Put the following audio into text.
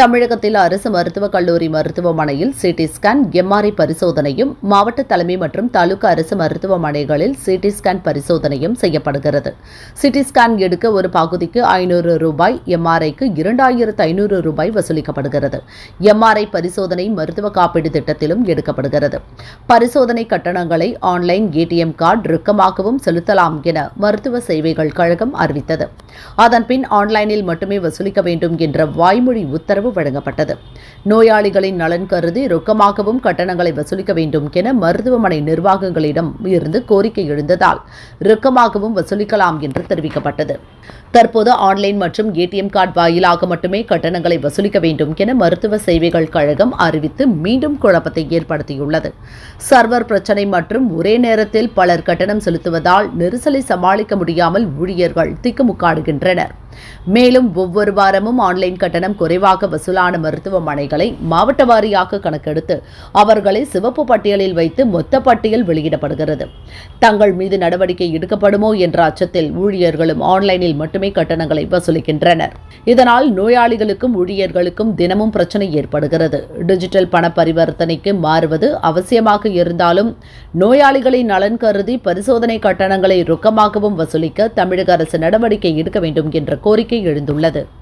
தமிழகத்தில் அரசு மருத்துவக் கல்லூரி மருத்துவமனையில் சிடி ஸ்கேன் எம்ஆர்ஐ பரிசோதனையும் மாவட்ட தலைமை மற்றும் தாலுகா அரசு மருத்துவமனைகளில் சிடி ஸ்கேன் பரிசோதனையும் செய்யப்படுகிறது. சிடி ஸ்கேன் எடுக்க ஒரு பகுதிக்கு ஐநூறு ரூபாய் எம்ஆர்ஐக்கு இரண்டாயிரத்து ஐநூறு ரூபாய் வசூலிக்கப்படுகிறது. எம்ஆர்ஐ பரிசோதனை மருத்துவ காப்பீடு திட்டத்திலும் எடுக்கப்படுகிறது. பரிசோதனை கட்டணங்களை ஆன்லைன் ஏடிஎம் கார்டு ரொக்கமாகவும் செலுத்தலாம் என மருத்துவ சேவைகள் கழகம் அறிவித்தது. அதன்பின் ஆன்லைனில் மட்டுமே வசூலிக்க வேண்டும் என்ற வாய்மொழி உத்தரவு உத்தரவு வழங்கப்பட்டது. நோயாளிகளின் நலன் கருதி ரொக்கமாகவும் கட்டணங்களை வசூலிக்க வேண்டும் என மருத்துவமனை நிர்வாகங்களிடம் இருந்து கோரிக்கை எழுந்ததால் ரொக்கமாகவும் வசூலிக்கலாம் என்று தெரிவிக்கப்பட்டது. தற்போது ஆன்லைன் மற்றும் ஏடிஎம் கார்டு வாயிலாக மட்டுமே கட்டணங்களை வசூலிக்க வேண்டும் என மருத்துவ சேவைகள் கழகம் அறிவித்து மீண்டும் குழப்பத்தை ஏற்படுத்தியுள்ளது. சர்வர் பிரச்சனை மற்றும் ஒரே நேரத்தில் பலர் கட்டணம் செலுத்துவதால் நெரிசலை சமாளிக்க முடியாமல் ஊழியர்கள் திக்குமுக்காடுகின்றனர். மேலும் ஒவ்வொரு வாரமும் ஆன்லைன் கட்டணம் குறைவாக வசூலான மருத்துவமனைகளை மாவட்ட வாரியாக கணக்கெடுத்து அவர்களை சிவப்பு பட்டியலில் வைத்து மொத்த பட்டியல் வெளியிடப்படுகிறது. தங்கள் மீது நடவடிக்கை எடுக்கப்படுமோ என்ற அச்சத்தில் ஊழியர்களும் ஆன்லைனில் மட்டுமே கட்டணங்களை வசூலிக்கின்றனர். இதனால் நோயாளிகளுக்கும் ஊழியர்களுக்கும் தினமும் பிரச்சனை ஏற்படுகிறது. டிஜிட்டல் பண பரிவர்த்தனைக்கு மாறுவது அவசியமாக இருந்தாலும் நோயாளிகளின் நலன் கருதி பரிசோதனை கட்டணங்களை ரொக்கமாகவும் வசூலிக்க தமிழக அரசு நடவடிக்கை எடுக்க வேண்டும் என்ற கோரிக்கை எழுந்துள்ளது.